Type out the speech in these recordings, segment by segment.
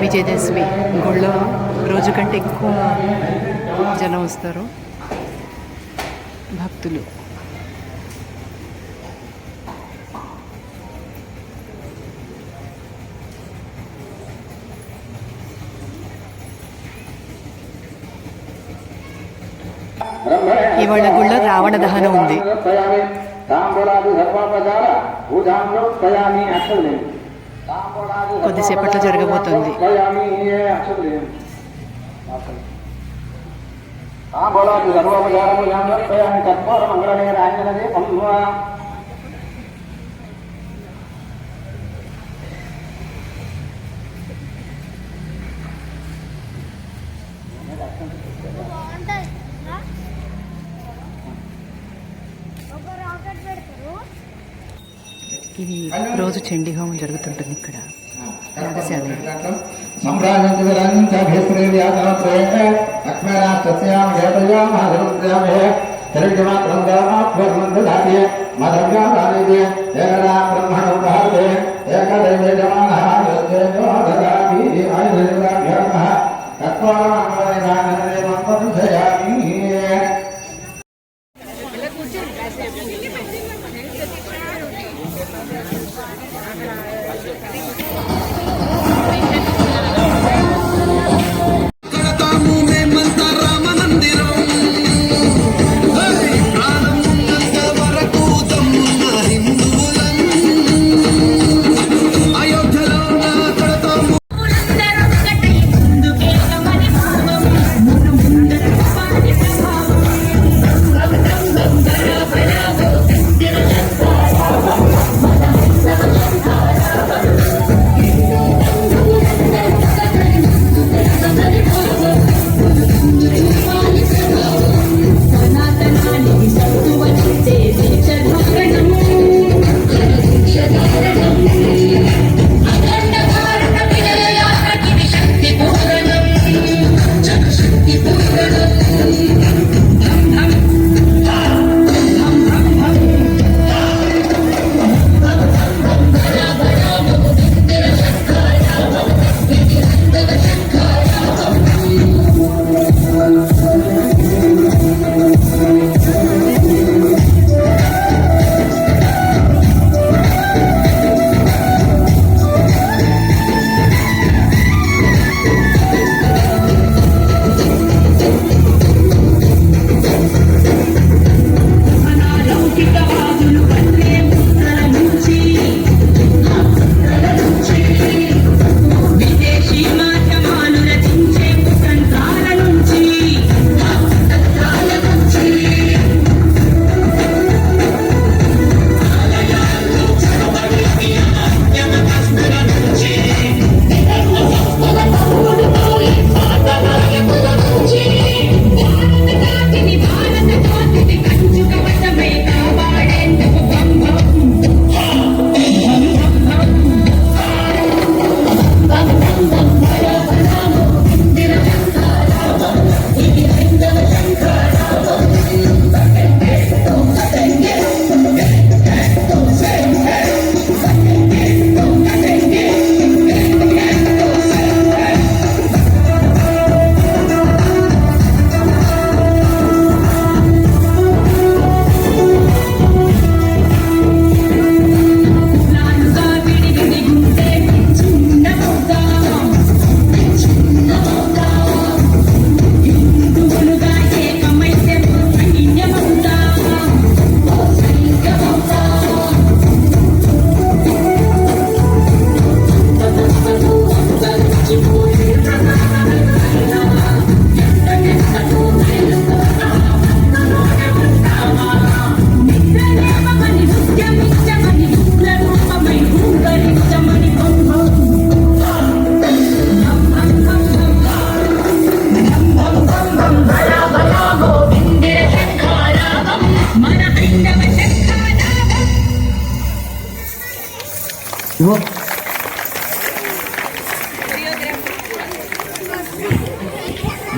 విజయదశమి గుళ్ళో రోజు కంటే ఎక్కువ జనం వస్తారు భక్తులు ఇవాళ గుళ్ళో రావణ దహనం ఉంది కొద్దిసేపట్లో జరగబోతుంది. ఆ బోళా గర్వోపచారము మంగళనే రాజనదే ఇది రోజు చండీ హోమం జరుగుతుంటుంది ఇక్కడ. యాగశాల ఏకదేవ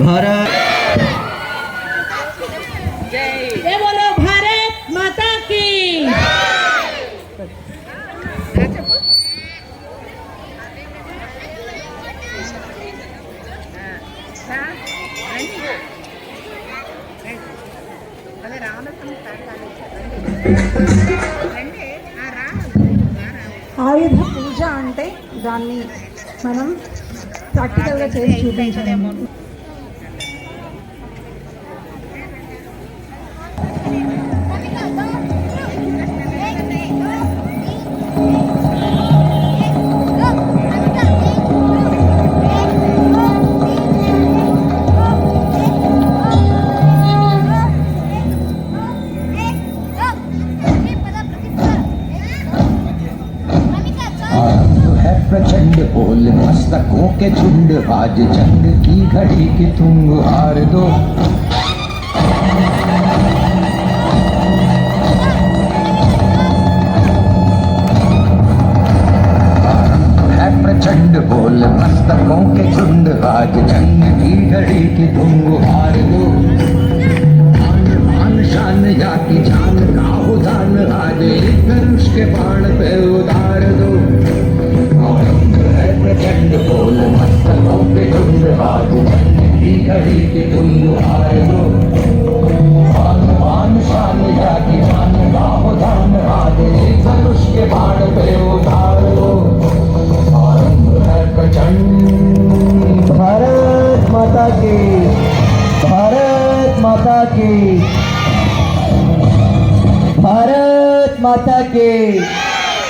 ভরা বলো ভারত মাতা কি ఆయుధ పూజ అంటే దాన్ని మనం ప్రాక్టికల్గా చేసి చూపించలేము के झुंड आज जंग की घड़ी की तुम हार दो। प्रचंड बोल, मस्तकों के झुंड आज जंग की घड़ी की तुम हार दो। शान या की जान का उदान आज एक धनुष के बाण पे की घड़ी के उल्लू आए हो मान धनुष के बाण पे उतार लो प्रचंड भारत माता की, भारत माता की, भारत माता की,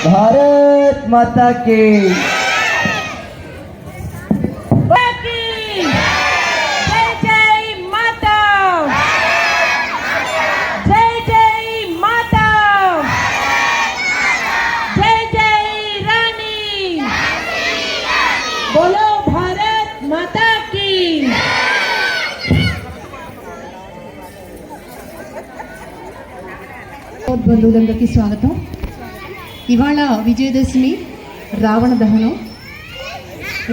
भारत माता की। బంధువులందరికీ స్వాగతం. ఇవాళ విజయదశమి రావణ దహనం.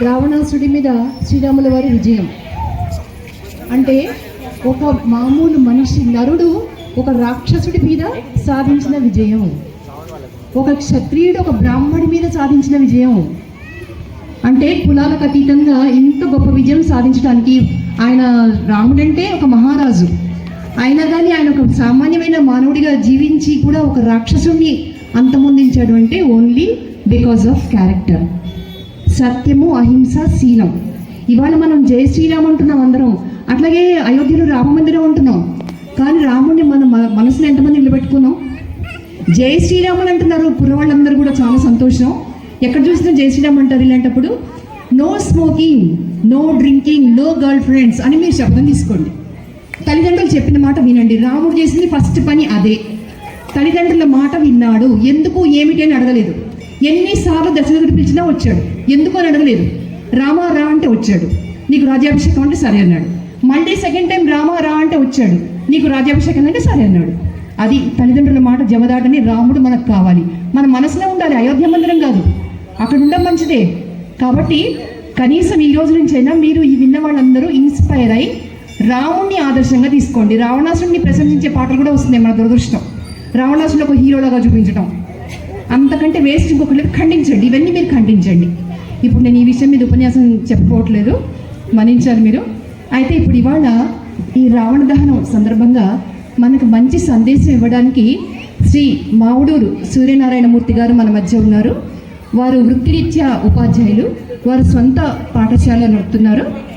రావణాసుడి మీద శ్రీరాముల వారి విజయం. అంటే ఒక మామూలు మనిషి నరుడు ఒక రాక్షసుడి మీద సాధించిన విజయం. ఒక క్షత్రియుడు ఒక బ్రాహ్మడి మీద సాధించిన విజయం. అంటే కులాలకు అతీతంగా ఇంత గొప్ప విజయం సాధించడానికి ఆయన రాముడంటే ఒక మహారాజు. అయినా కానీ ఆయన ఒక సామాన్యమైన మానవుడిగా జీవించి కూడా ఒక రాక్షసుని అంతమొందించాడు అంటే ఓన్లీ బికాజ్ ఆఫ్ క్యారెక్టర్ సత్యము అహింస శీలం. ఇవాళ మనం జై శ్రీరామ్ అంటున్నాం అందరం. అట్లాగే అయోధ్యలో రామ మందిరం అంటున్నాం. కానీ రాముడిని మన మ- మనసులో ఎంతమంది నిలబెట్టుకున్నాం? జై శ్రీరామ్ అంటున్నారు కుర్రవాళ్ళందరూ కూడా చాలా సంతోషం. ఎక్కడ చూసినా జై శ్రీరామ్ అంటారు ఇలాంటప్పుడు no smoking no drinking no girl friends అని మీరు శబ్దం తీసుకోండి. తల్లిదండ్రులు చెప్పిన మాట వినండి. రాముడు చేసింది ఫస్ట్ పని అదే. తల్లిదండ్రుల మాట విన్నాడు. ఎందుకు ఏమిటి అని అడగలేదు. ఎన్నిసార్లు దశరథుడు పిలిచినా వచ్చాడు. ఎందుకు అని అడగలేదు. రామా రా అంటే వచ్చాడు. నీకు రాజ్యాభిషేకం అంటే సరే అన్నాడు. మళ్ళీ సెకండ్ టైం రామా రా అంటే వచ్చాడు. నీకు రాజ్యాభిషేకం అంటే సరే అన్నాడు. అది తల్లిదండ్రుల మాట జమదాటని రాముడు మనకు కావాలి. మన మనసులో ఉండాలి. అయోధ్య మందిరం కాదు. అక్కడ ఉండడం మంచిదే. కాబట్టి కనీసం ఈ రోజు నుంచైనా మీరు ఈ విన్న వాళ్ళందరూ ఇన్స్పైర్ అయి రాముణ్ణి ఆదర్శంగా తీసుకోండి. రావణాసుడిని ప్రశంసించే పాటలు కూడా వస్తున్నాయి మన దురదృష్టం. రావణాసుడిని ఒక హీరోలాగా చూపించడం అంతకంటే వేస్ట్ ఇంకొకటి ఖండించండి. ఇవన్నీ మీరు ఖండించండి. ఇప్పుడు నేను ఈ విషయం మీద ఉపన్యాసం చెప్పుకోవట్లేదు మన్నించాలి మీరు. అయితే ఇప్పుడు ఇవాళ ఈ రావణ దహనం సందర్భంగా మనకు మంచి సందేశం ఇవ్వడానికి శ్రీ మావుడూరు సూర్యనారాయణమూర్తి గారు మన మధ్య ఉన్నారు. వారు వృత్తిరీత్యా ఉపాధ్యాయులు. వారు సొంత పాఠశాల నడుపుతున్నారు.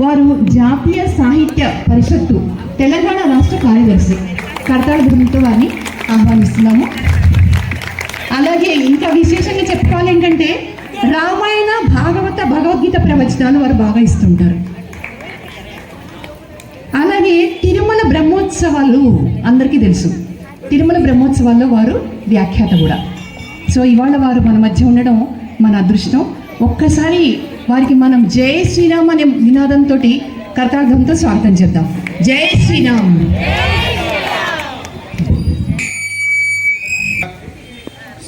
వారు జాతీయ సాహిత్య పరిషత్తు తెలంగాణ రాష్ట్ర కార్యదర్శి. కర్తాళ బృందంతో వారిని ఆహ్వానిస్తున్నాము. అలాగే ఇంకా విశేషంగా చెప్పుకోవాలి ఏంటంటే రామాయణ భాగవత భగవద్గీత ప్రవచనాలు వారు బాగా ఇస్తుంటారు. అలాగే తిరుమల బ్రహ్మోత్సవాలు అందరికీ తెలుసు. తిరుమల బ్రహ్మోత్సవాల్లో వారు వ్యాఖ్యాత కూడా. సో ఇవాళ వారు మన మధ్య ఉండడం మన అదృష్టం. ఒక్కసారి వారికి మనం జయ శ్రీరామ్ అనే వినాదంతో కర్తార్థంతో స్వాగతం చేద్దాం. జయ శ్రీరామ్.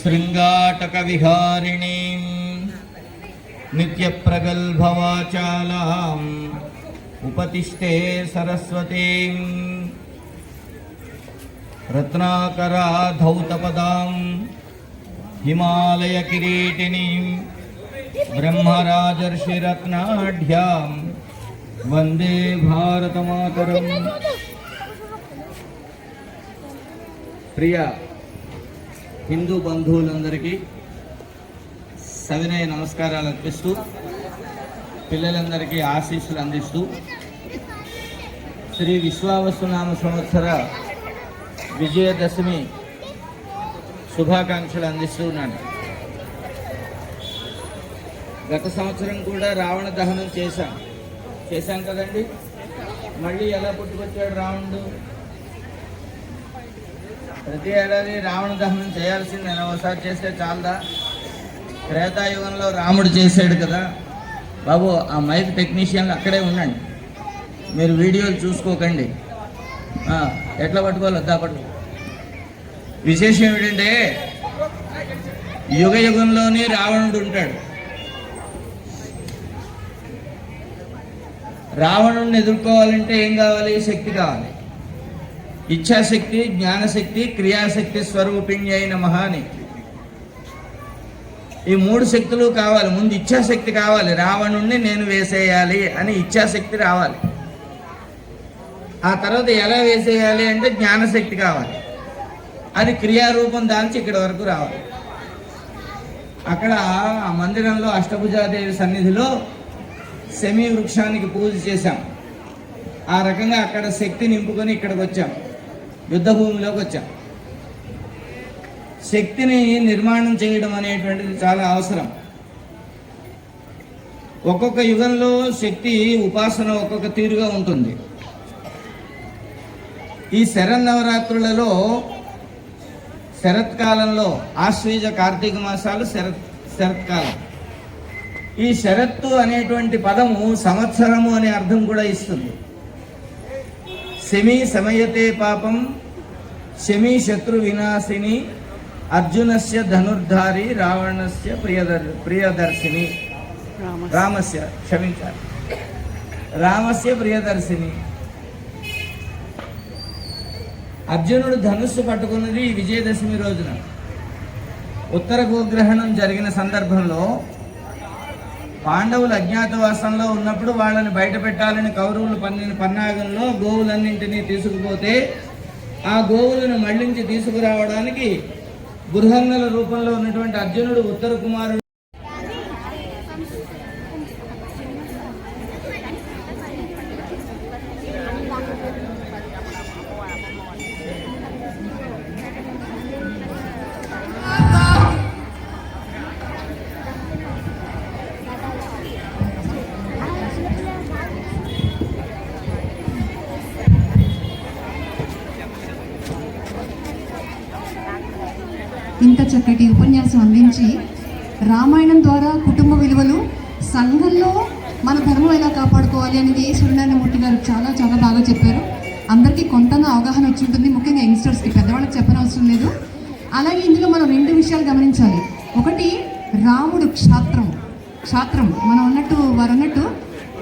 శృంగాటక విహారిణీ నిత్యప్రగల్భవాచాలాం ఉపతిష్టే సరస్వతీ. రత్నాకరాధౌతపదాం హిమాలయ కిరీటినీం ब्रह्मराजर्षिरत्नाढ्यां वन्दे भारतमातरम् ప్రియ హిందూ బంధువులందరికీ సవినయ నమస్కారాలు అర్పిస్తూ పిల్లలందరికీ ఆశీస్సులు అందిస్తూ శ్రీ విశ్వావసునామ సంవత్సర విజయదశమి శుభాకాంక్షలు అందిస్తూ ఉన్నాను గత సంవత్సరం కూడా రావణ దహనం చేశాం. చేశాం కదండి? మళ్ళీ ఎలా పుట్టుకొచ్చాడు రావణుడు? ప్రతి ఏడాది రావణ దహనం చేయాల్సింది ఒకసారి చేస్తే చాలదా? త్రేతాయుగంలో రాముడు చేశాడు కదా. బాబు ఆ మైక్ టెక్నీషియన్లు అక్కడే ఉండండి. మీరు వీడియోలు చూసుకోకండి. ఎట్లా పట్టుకోవాలి వద్దా పట్టుకో. విశేషం ఏమిటంటే యుగ యుగంలోనే రావణుడు ఉంటాడు. రావణుని ఎదుర్కోవాలంటే ఏం కావాలి? శక్తి కావాలి. ఇచ్ఛాశక్తి జ్ఞానశక్తి క్రియాశక్తి స్వరూపిణి అయిన మహాని. ఈ మూడు శక్తులు కావాలి. ముందు ఇచ్ఛాశక్తి కావాలి. రావణుణ్ణి నేను వేసేయాలి అని ఇచ్ఛాశక్తి రావాలి. ఆ తర్వాత ఎలా వేసేయాలి అంటే జ్ఞానశక్తి కావాలి. అది క్రియారూపం దాల్చి ఇక్కడి వరకు రావాలి. అక్కడ ఆ మందిరంలో అష్టభుజాదేవి సన్నిధిలో సెమీ వృక్షానికి పూజ చేశాం. ఆ రకంగా అక్కడ శక్తి నింపుకొని ఇక్కడికి వచ్చాం. యుద్ధ భూమిలోకి వచ్చాం. శక్తిని నిర్మాణం చేయడం అనేటువంటిది చాలా అవసరం. ఒక్కొక్క యుగంలో శక్తి ఉపాసన ఒక్కొక్క తీరుగా ఉంటుంది. ఈ శరన్నవరాత్రులలో శరత్కాలంలో ఆశ్వీజ కార్తీక మాసాలు శరత్ శరత్కాలం. ఈ శరత్తు అనేటువంటి పదము సంవత్సరము అనే అర్థం కూడా ఇస్తుంది. శమి సమయతే పాపం శమి శత్రు వినాశిని అర్జునస్య ధనుర్ధారి రావణస్య ప్రియదర్ ప్రియదర్శిని. రామస్య. క్షమించాలి. రామస్య ప్రియదర్శిని. అర్జునుడు ధనుస్సు పట్టుకున్నది విజయదశమి రోజున. ఉత్తర గోగ్రహణం జరిగిన సందర్భంలో పాండవులు అజ్ఞాతవాసంలో ఉన్నప్పుడు వాళ్ళని బయట పెట్టాలని కౌరవులు పన్నిన పన్నాగంలో గోవులన్నింటినీ తీసుకుపోతే ఆ గోవులను మళ్ళించి తీసుకురావడానికి బృహంగల రూపంలో ఉన్నటువంటి అర్జునుడు ఉత్తర కుమారుడు ఇంత ఉపన్యాసం అందించి రామాయణం ద్వారా కుటుంబ విలువలు సంఘంలో మన ధర్మం ఎలా కాపాడుకోవాలి అనేది సూర్యనారాయణ మూర్తి గారు చాలా చాలా బాగా చెప్పారు. అందరికీ కొంతగా అవగాహన వచ్చి ఉంటుంది. ముఖ్యంగా యంగ్స్టర్స్కి పెద్దవాళ్ళకి చెప్పనవసరం లేదు. అలాగే ఇందులో మనం రెండు విషయాలు గమనించాలి. ఒకటి రాముడు క్షాత్రం. క్షాత్రం. మనం అన్నట్టు వారు అన్నట్టు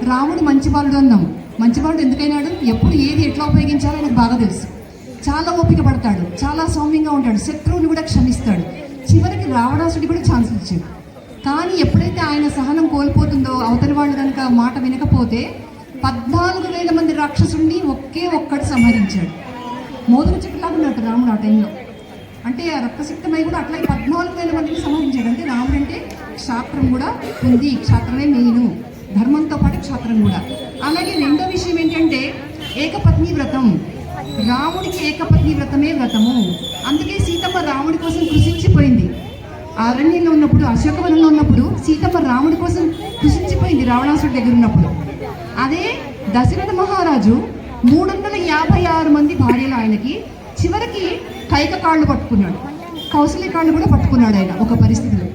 రాముడు మంచివాడు అన్నాం. మంచివాడు ఎందుకైనాడు? ఎప్పుడు ఏది ఎట్లా ఉపయోగించాలో ఆయనకు బాగా తెలుసు. చాలా ఓపిక పడతాడు. చాలా సౌమ్యంగా ఉంటాడు. శత్రువుని కూడా క్షమిస్తాడు. చివరికి రావణాసుడి కూడా ఛాన్స్ ఇచ్చాడు. కానీ ఎప్పుడైతే ఆయన సహనం కోల్పోతుందో అవతలి వాళ్ళు కనుక మాట వినకపోతే పద్నాలుగు వేల మంది రాక్షసుడిని ఒకే ఒక్కడు సంహరించాడు. మోదుగు చెట్టులాగా ఉన్నాడు రాముడు ఆ టైంలో. అంటే ఆ రక్తశక్తమై కూడా అట్లా పద్నాలుగు వేల మందిని సంహరించాడు. అంటే రాముడు అంటే క్షాత్రం కూడా ఉంది క్షాత్రమే మెయిన్. ధర్మంతో పాటు క్షాత్రం కూడా. అలాగే రెండో విషయం ఏంటంటే ఏకపత్ని వ్రతం. రాముడికి ఏకపత్ని వ్రతమే వ్రతము. అందుకే సీతమ్మ రాముడి కోసం కృషించిపోయింది. అరణ్యంలో ఉన్నప్పుడు అశోకవనంలో ఉన్నప్పుడు సీతమ్మ రాముడి కోసం కృషించిపోయింది రావణాసుడి దగ్గర ఉన్నప్పుడు. అదే దశరథ మహారాజు మూడు వందల యాభై ఆరు మంది భార్యలు ఆయనకి చివరికి కైక కాళ్ళు పట్టుకున్నాడు. కౌశల్య కాళ్ళు కూడా పట్టుకున్నాడు ఆయన ఒక పరిస్థితిలో.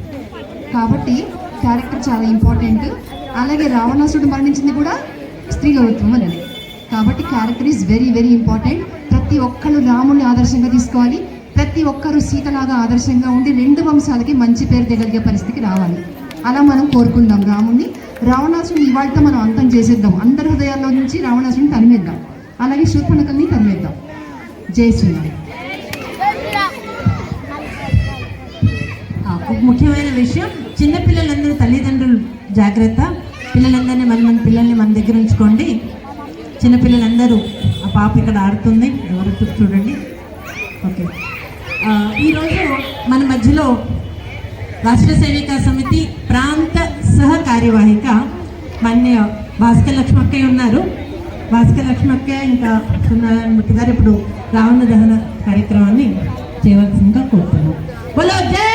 కాబట్టి క్యారెక్టర్ చాలా ఇంపార్టెంట్. అలాగే రావణాసుడు మరణించింది కూడా స్త్రీలత్వం అనేది కాబట్టి character is very very important. ప్రతి ఒక్కరు రాముడిని ఆదర్శంగా తీసుకోవాలి. ప్రతి ఒక్కరు సీతలాగా ఆదర్శంగా ఉండి రెండు వంశాలకి మంచి పేరు తెగలిగే పరిస్థితికి రావాలి. అలా మనం కోరుకుందాం రాముణ్ణి. రావణాసుని ఇవాళతో మనం అంతం చేసేద్దాం. అందరి హృదయాల్లో నుంచి రావణాసుని తరిమేద్దాం. అలాగే శూర్పణకల్ని తరిమేద్దాం. జై శ్రీరామ్. ముఖ్యమైన విషయం చిన్నపిల్లలందరూ తల్లిదండ్రులు జాగ్రత్త. పిల్లలందరినీ మన మన పిల్లల్ని మన దగ్గర ఉంచుకోండి. చిన్నపిల్లలందరూ ఆ పాప ఇక్కడ ఆడుతుంది. ఎవరు చూడండి. ఓకే. ఈరోజు మన మధ్యలో రాష్ట్ర సేవికా సమితి ప్రాంత సహ కార్యవాహిక మాన్య భాస్కర్ లక్ష్మక్కయ్య ఉన్నారు. భాస్కర్ లక్ష్మక్కయ్య ఇంకా సున్నారాయణమూర్తి గారు ఇప్పుడు రావణ దహన కార్యక్రమాన్ని చేయవలసిందిగా కోరుతున్నాం. బలో జై